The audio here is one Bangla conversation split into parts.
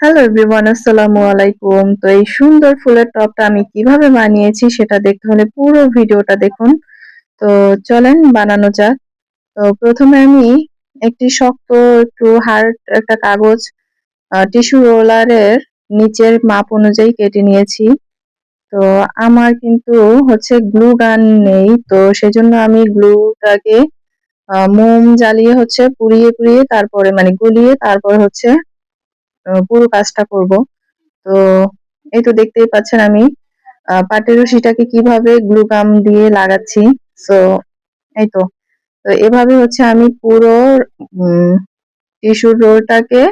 হ্যালো এভরিওয়ান আসসালামু আলাইকুম তো এই সুন্দর ফুলের টপটা আমি কীভাবে বানিয়েছি সেটা দেখতে হলে পুরো ভিডিওটা দেখুন। তো চলেন বানানো যাক। তো প্রথমে আমি একটি শক্ত একটু হার্ড একটা কাগজ টিস্যু রোলারের নিচের মাপ অনুযায়ী কেটে নিয়েছি। তো আমার কিন্তু হচ্ছে গ্লু গান নেই, তো সেজন্য আমি গ্লুটাকে মোম জ্বালিয়ে হচ্ছে পুড়িয়ে পুড়িয়ে তারপরে মানে গুলিয়ে তারপর হচ্ছে পুরো কাজটা করব। তো এই তো দেখতেই পাচ্ছেন আমি পাটের রশিটাকে কীভাবে গ্লু গাম দিয়ে লাগাচ্ছি। সো এই তো। তো এভাবে হচ্ছে আমি পুরো টিস্যুর রোলটাকে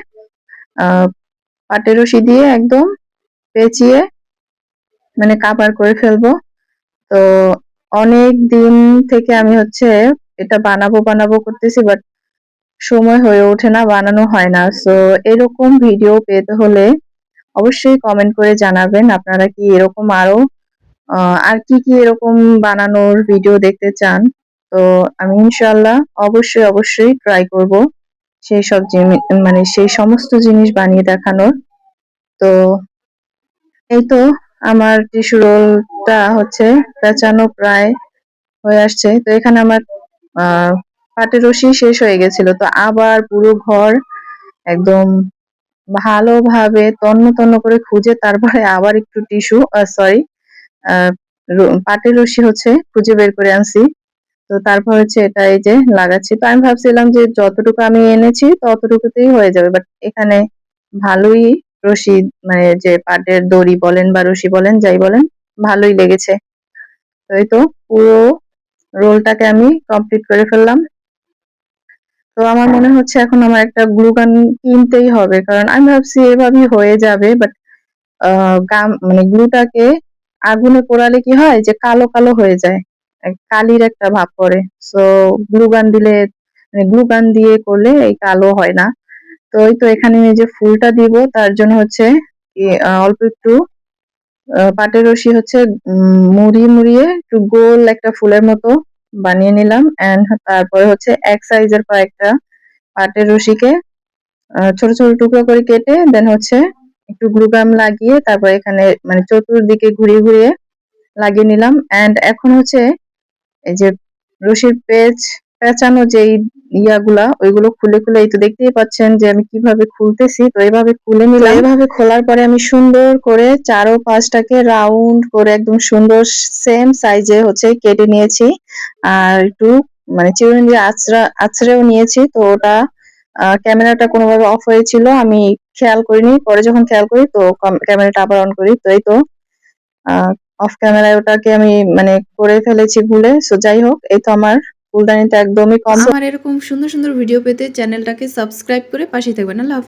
পাটের রশি দিয়ে একদম পেঁচিয়ে মানে কাভার করে ফেলব। তো অনেক দিন থেকে আমি হচ্ছে এটা বানাবো বানাবো করতেছি বাট সময় হয়ে ওঠে না, বানানো হয় না। সো এরকম ভিডিও পেতে হলে অবশ্যই কমেন্ট করে জানাবেন আপনারা কি এরকম আরও আর কি কি এরকম বানানোর ভিডিও দেখতে চান। তো, আমি ইনশাল্লাহ অবশ্যই অবশ্যই ট্রাই করব সেই সব মানে সেই সমস্ত জিনিস বানিয়ে দেখানোর। তো, এই তো আমার টিস্যু রোলটা হচ্ছে, পেঁচানো প্রায় হয়ে আসছে। তো, এখানে আমার পাটের রশি শেষ হয়ে গেছিল। তো আবার পুরো ঘর একদম ভালোভাবে তন্ন তন্ন করে খুঁজে তারপরে আবার একটু টিস্যু সরি পাটের রশি হচ্ছে খুঁজে বের করে আনছি। তো তারপর হচ্ছে এটা এই যে লাগাচ্ছি। তো আমি ভাবছিলাম যে যতটুকু আমি এনেছি ততটুকুতেই হয়ে যাবে। বাট এখানে ভালোই রশি মানে যে পাটের দড়ি বলেন বা রশি বলেন, যাই বলেন, ভালোই লেগেছে। তো এই তো পুরো রোলটাকে আমি কমপ্লিট করে ফেললাম। তো আমার মনে হচ্ছে এখন আমার একটা গ্লু গান কিনতেই হবে, কারণ আমি ভাবছি এভাবেই হয়ে যাবে বাট গাম মানে গ্লুটাকে আগুনে পোড়ালে কি হয় যে কালো কালো হয়ে যায় কালির একটা ভাব পড়ে। সো গ্লু গান দিলে গ্লু গান দিয়ে করলে এই কালো হয় না। তো ওই তো এখানে যে ফুলটা দিব, তার জন্য হচ্ছে অল্প একটু পাটের রশি হচ্ছে মুড়িয়ে মুড়িয়ে একটু গোল একটা ফুলের মতো বানিয়ে নিলাম এন্ড তারপরে হচ্ছে এক সাইজের কয়েকটা পাটের রশিকে ছোট ছোট টুকরো করে কেটে দেন হচ্ছে একটু গুরুগ্রাম লাগিয়ে তারপর এখানে মানে চতুর্দিকে ঘুরিয়ে ঘুরিয়ে লাগিয়ে নিলাম এন্ড এখন হচ্ছে এই যে রশির পেঁচ, পেঁচানো যেই ইয়াগুলা ওইগুলো খুলে খুলে এই তো দেখতেই পাচ্ছেন যে আমি কীভাবে খুলতেছি। তো এইভাবে খুলে নিলাম। এইভাবে খোলার পরে আমি সুন্দর করে চারো পাঁচটাকে রাউন্ড করে একদম সুন্দর সেম সাইজে হচ্ছে কেটে নিয়েছি। আর একটু মানে চিরুনি দিয়ে আছড়া আছড়েও নিয়েছি। তো ওটা ক্যামেরাটা কোনোভাবে অফ হয়েছিল আমি খেয়াল করিনি। পরে যখন খেয়াল করি তো ক্যামেরাটা আবার অন করি। তো এই তো অফ ক্যামেরায় ওটাকে আমি মানে করে ফেলেছি ভুলে। সো যাই হোক এই তো আমার ফুলদানিটা একদমই কম আমার এরকম সুন্দর সুন্দর ভিডিও পেতে চ্যানেলটাকে সাবস্ক্রাইব করে পাশে থাকবেন আল্লাহ।